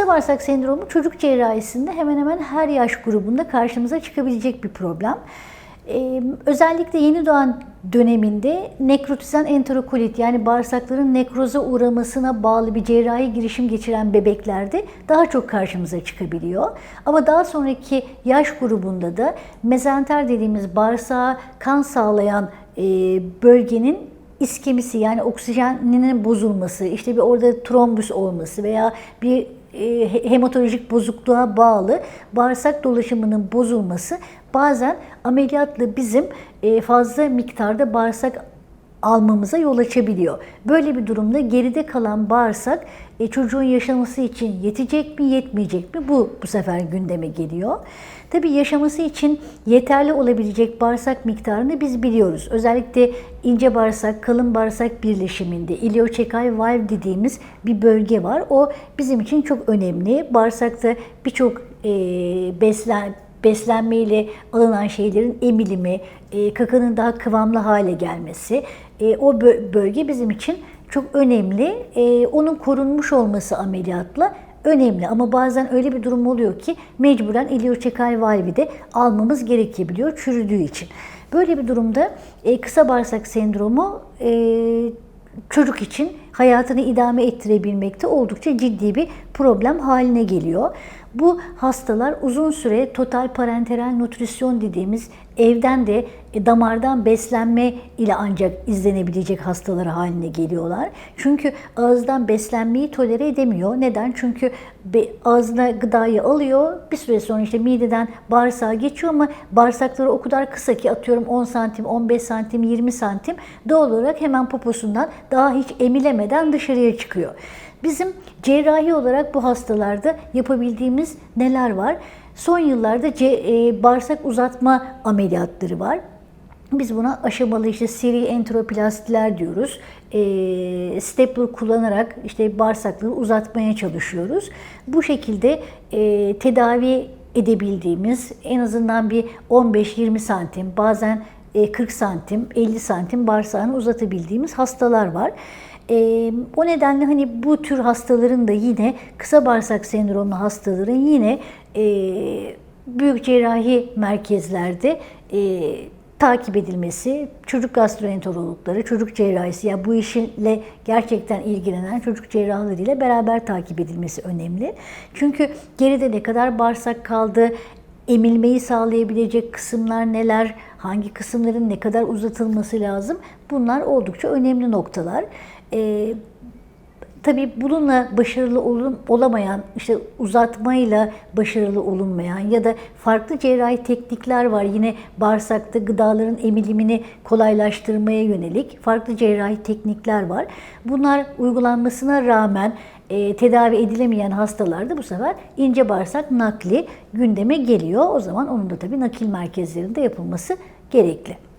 kısa bağırsak sendromu çocuk cerrahisinde hemen hemen her yaş grubunda karşımıza çıkabilecek bir problem. Ee, özellikle yeni doğan döneminde nekrotizan enterokolit yani bağırsakların nekroza uğramasına bağlı bir cerrahi girişim geçiren bebeklerde daha çok karşımıza çıkabiliyor. Ama daha sonraki yaş grubunda da mezenter dediğimiz bağırsağa kan sağlayan e, bölgenin iskemisi yani oksijeninin bozulması, işte bir orada trombüs olması veya bir hematolojik bozukluğa bağlı bağırsak dolaşımının bozulması bazen ameliyatla bizim e, fazla miktarda bağırsak almamıza yol açabiliyor. Böyle bir durumda geride kalan bağırsak e, çocuğun yaşaması için yetecek mi, yetmeyecek mi? Bu bu sefer gündeme geliyor. Tabii yaşaması için yeterli olabilecek bağırsak miktarını biz biliyoruz. Özellikle ince bağırsak, kalın bağırsak birleşiminde ilioçekal valve dediğimiz bir bölge var. O bizim için çok önemli. Bağırsakta birçok e, beslen beslenmeyle alınan şeylerin emilimi, e, kakanın daha kıvamlı hale gelmesi, e, o bölge bizim için çok önemli. E, onun korunmuş olması ameliyatla önemli ama bazen öyle bir durum oluyor ki mecburen ilioçekal valvi de almamız gerekebiliyor çürüdüğü için. Böyle bir durumda e, kısa bağırsak sendromu e, çocuk için hayatını idame ettirebilmekte oldukça ciddi bir problem haline geliyor. Bu hastalar uzun süre total parenteral nutrisyon dediğimiz evden de e, damardan beslenme ile ancak izlenebilecek hastaları haline geliyorlar. Çünkü ağızdan beslenmeyi tolere edemiyor. Neden? Çünkü ağzına gıdayı alıyor. Bir süre sonra işte mideden bağırsağa geçiyor ama bağırsakları o kadar kısa ki atıyorum 10 santim, 15 santim, 20 santim doğal olarak hemen poposundan daha hiç emilemeden dışarıya çıkıyor. Bizim cerrahi olarak bu hastalarda yapabildiğimiz neler var? Son yıllarda ce, e, bağırsak uzatma ameliyatları var. Biz buna aşamalı işte seri enteroplastiler diyoruz. E, stapler kullanarak işte bağırsakları uzatmaya çalışıyoruz. Bu şekilde e, tedavi edebildiğimiz en azından bir 15-20 santim bazen 40 e, santim 50 santim bağırsağını uzatabildiğimiz hastalar var. E, o nedenle hani bu tür hastaların da yine kısa bağırsak sendromlu hastaların yine e, büyük cerrahi merkezlerde e, takip edilmesi, çocuk gastroenterologları, çocuk cerrahisi ya yani bu işle gerçekten ilgilenen çocuk cerrahlarıyla beraber takip edilmesi önemli. Çünkü geride ne kadar bağırsak kaldı, emilmeyi sağlayabilecek kısımlar neler, hangi kısımların ne kadar uzatılması lazım bunlar oldukça önemli noktalar. Ee, Tabii bununla başarılı olun, olamayan, işte uzatmayla başarılı olunmayan ya da farklı cerrahi teknikler var. Yine bağırsakta gıdaların emilimini kolaylaştırmaya yönelik farklı cerrahi teknikler var. Bunlar uygulanmasına rağmen e, tedavi edilemeyen hastalarda bu sefer ince bağırsak nakli gündeme geliyor. O zaman onun da tabii nakil merkezlerinde yapılması gerekli.